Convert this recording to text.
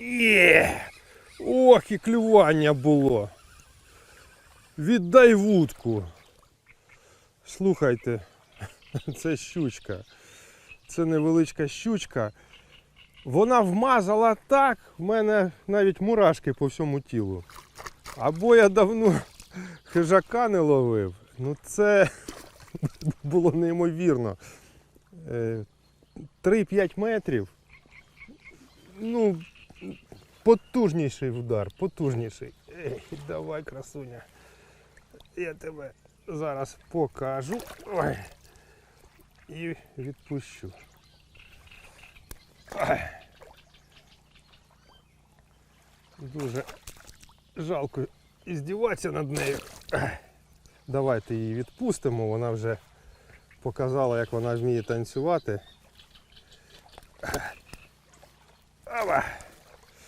Є! Ох, і клювання було. Віддай вудку. Слухайте, це щучка. Це невеличка щучка. Вона вмазала так, в мене навіть мурашки по всьому тілу. Або я давно хижака не ловив. Ну це було неймовірно. Е, 3-5 метрів. Ну, потужніший удар, потужніший. Ей, давай, красуня. Я тебе зараз покажу. Ой. І відпущу. Ой. Дуже жалко іздіватися над нею. Давайте її відпустимо, вона вже показала, як вона вміє танцювати. Ова.